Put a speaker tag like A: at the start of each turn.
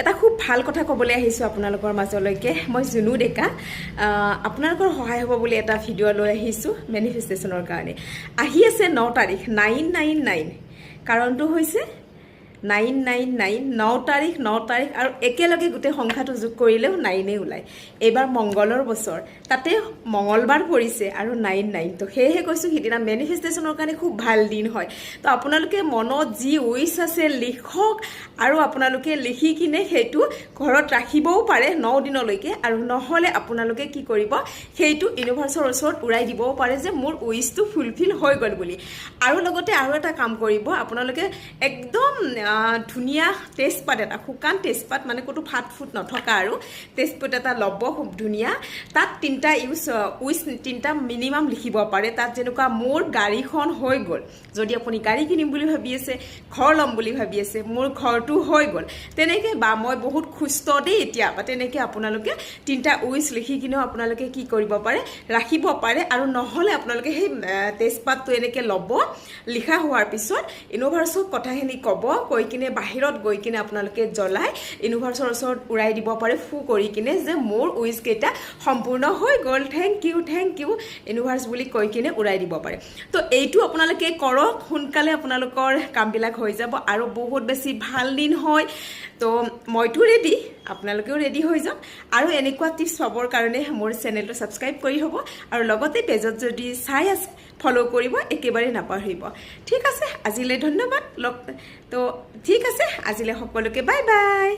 A: এটা খুব ভাল কথা ক'বলৈ আহিছোঁ আপোনালোকৰ মাজলৈকে। মই জুনু ডেকা। আপোনালোকৰ সহায় হ'ব বুলি এটা ভিডিঅ' লৈ আহিছোঁ মেনিফেষ্টেশ্যনৰ কাৰণে। আহি আছে ন তাৰিখ নাইন নাইন নাইন কাৰণটো হৈছে নাইন নাইন নাইন, ন তাৰিখ ন তাৰিখ আৰু একেলগে গোটেই সংখ্যাটো যোগ কৰিলেও নাইনেই ওলায়। এইবাৰ মংগলৰ বছৰ। তাতে মঙলবাৰ পৰিছে আৰু নাইন নাইন। তো সেয়েহে কৈছোঁ, সিদিনা মেনিফেষ্টেশ্যনৰ কাৰণে খুব ভালো দিন হয়। তো আপোনালোকে মনত যি উইচ আছে লিখক আৰু আপোনালোকে লিখি কিনে সেইটো ঘৰত ৰাখিবও পাৰে ন দিনলৈকে আৰু নহ'লে আপোনালোকে কি কৰিব, সেইটো ইউনিভাৰ্চৰ ওচৰত উৰাই দিবও পাৰে যে মোৰ উইচটো ফুলফিল হৈ গ'ল বুলি। আৰু লগতে আৰু এটা কাম কৰিব, আপোনালোকে একদম ধুনীয়া তেজপাত এটা, শুকান তেজপাত মানে ক'তো ফাট ফুট নথকা আৰু। তেজপাত এটা ল'ব, খুব ধুনীয়া। তাত তিনিটা ইউজ উইচ তিনিটা মিনিমাম লিখিব পাৰে। তাত যেনেকুৱা মোৰ গাড়ীখন হৈ গ'ল, যদি আপুনি গাড়ী কিনিম বুলি ভাবি আছে, ঘৰ ল'ম বুলি ভাবি আছে, মোৰ ঘৰটো হৈ গ'ল। তেনেকৈ বা মই বহুত সুস্থ দেই এতিয়া, বা তেনেকৈ আপোনালোকে তিনিটা উইচ লিখি কিনেও আপোনালোকে কি কৰিব পাৰে, ৰাখিব পাৰে। আৰু নহ'লে আপোনালোকে সেই তেজপাতটো এনেকৈ ল'ব, লিখা হোৱাৰ পিছত ইউনিভাৰ্চক কথাখিনি ক'ব কৈ কিনে বাহিৰত গৈ কিনে আপোনালোকে জ্বলাই ইউনিভাৰ্চৰ ওচৰত উৰাই দিব পাৰে ফু কৰি কিনে যে মোৰ উইচ কেইটা সম্পূৰ্ণ হৈ গ'ল thank you thank you universe বুলি কৈ কিনে উৰাই দিব পাৰে। তো এইটো আপোনালোকে কৰক সোনকালে আপোনালোকৰ কামবিলাক হৈ যাব আৰু বহুত বেছি ভাল দিন হয়। তো মইতো ৰেডি আপোনালোকেও ৰেডি হৈ যাওক। আৰু এনেকুৱা টিপছ পাবৰ কাৰণে মোৰ চেনেলটো ছাবস্ক্ৰাইব কৰি হ'ব আৰু লগতে পেজত যদি চাই আছে ফ'ল' কৰিব একেবাৰে নাপাহৰিব। ঠিক আছে আজিলৈ ধন্যবাদ। লগ তো ঠিক আছে আজিলৈ সকলোকে বাই বাই